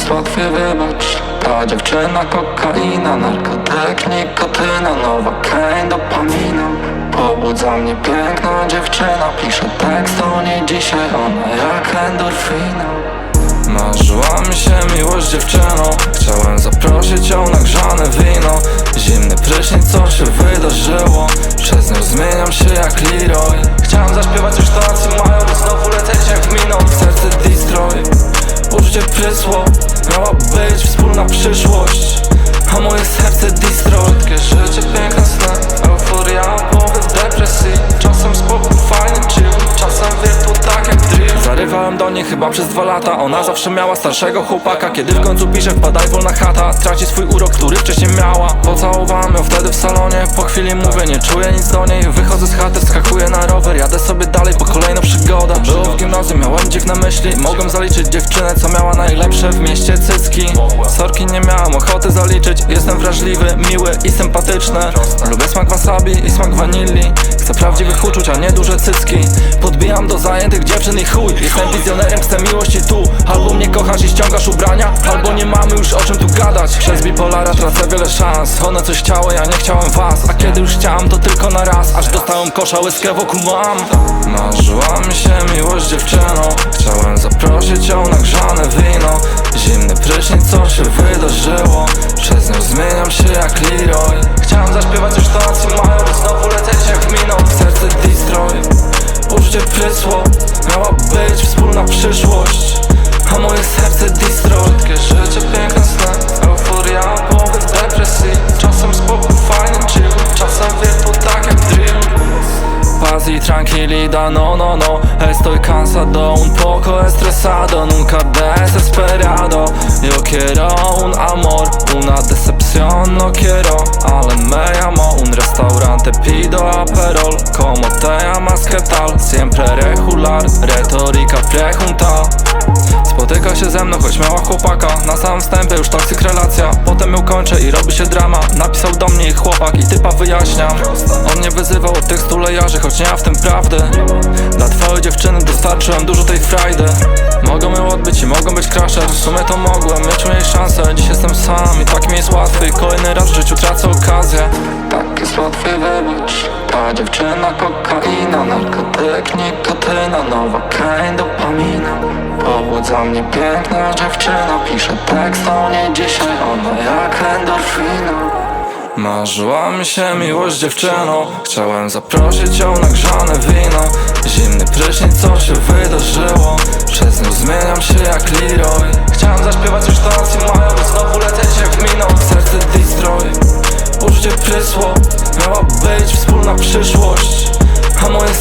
jest łatwy wybacz. Ta dziewczyna, kokaina, narkotyk, nikotyna Nowa Kane, dopamina. Pobudza mnie piękna dziewczyna Pisze tekst o niej dzisiaj, ona jak endorfina. Marzyła mi się miłość dziewczyną Chciałem zaprosić chyba przez dwa lata Ona zawsze miała starszego chłopaka. Kiedy w końcu pisze wpadaj wolna chata. Traci swój urok, który wcześniej miała. Pocałowałem ją wtedy w salonie. Po chwili mówię, nie czuję nic do niej. Wychodzę z chaty, wskakuję na rower. Jadę sobie dalej po kolejną przygodę Było w gimnazjum, miałem dziwne myśli. Mogłem zaliczyć dziewczynę, co miała najlepsze w mieście cycki. Sorki nie miałem ochoty zaliczyć. Jestem wrażliwy, miły i sympatyczny. Lubię smak wasabi i smak wanilli Chcę prawdziwych uczuć, a nie duże cycki. Podbijam do zajętych dziewczyn i chuj. Jestem wizjonerem, chcę miłości tu. Albo mnie kochasz i ściągasz ubrania Albo nie mamy już o czym tu gadać. Przez bipolara tracę wiele szans. One coś chciały, ja nie chciałem was. A kiedy już chciałem, to tylko na raz. Aż dostałem kosza łyskę wokół mam. Marzyła mi się miłość dziewczyną. Chciałem zaprosić ją na grzane wino. Zimny prysznic, co się wydarzyło? Przez nią zmieniam się jak Leroy no, no, no. Estoy cansado, un poco estresado Nunca desesperado Yo quiero un amor, una decepción. No quiero Ale me llamo un restaurante, pido aperol Como te llamas, qué tal? Siempre regular, retórica pregunta Spotyka się ze mną, choć miała chłopaka. Na samym wstępie już toksyk relacja. Potem ją kończę i robi się drama. Napisał do mnie ich chłopak i typa wyjaśniam. On mnie wyzywał od tych stulejarzy, choć nie ma w tym prawdy. Dla twojej dziewczyny dostarczyłem dużo tej frajdy. Mogą ją odbyć i mogą być crusher. W sumie to mogłem mieć mniej szansę. Dziś jestem dziewczyna, kokaina Narkotyk, nikotyna Nowa Kane, dopamina. Pobudza mnie piękna dziewczyna Pisze tekst o niej dzisiaj Ona jak endorfina. Marzyła mi się miłość dziewczyną Chciałem zaprosić ją na grzane wino. Zimny prysznic, co się wydarzyło? Przez nią zmieniam się jak Leroy. Chciałem zaśpiewać już tacy mają By znowu lecieć jak w miną Serce destroy Użycie prysło Miała być wspólna przyszłość A moje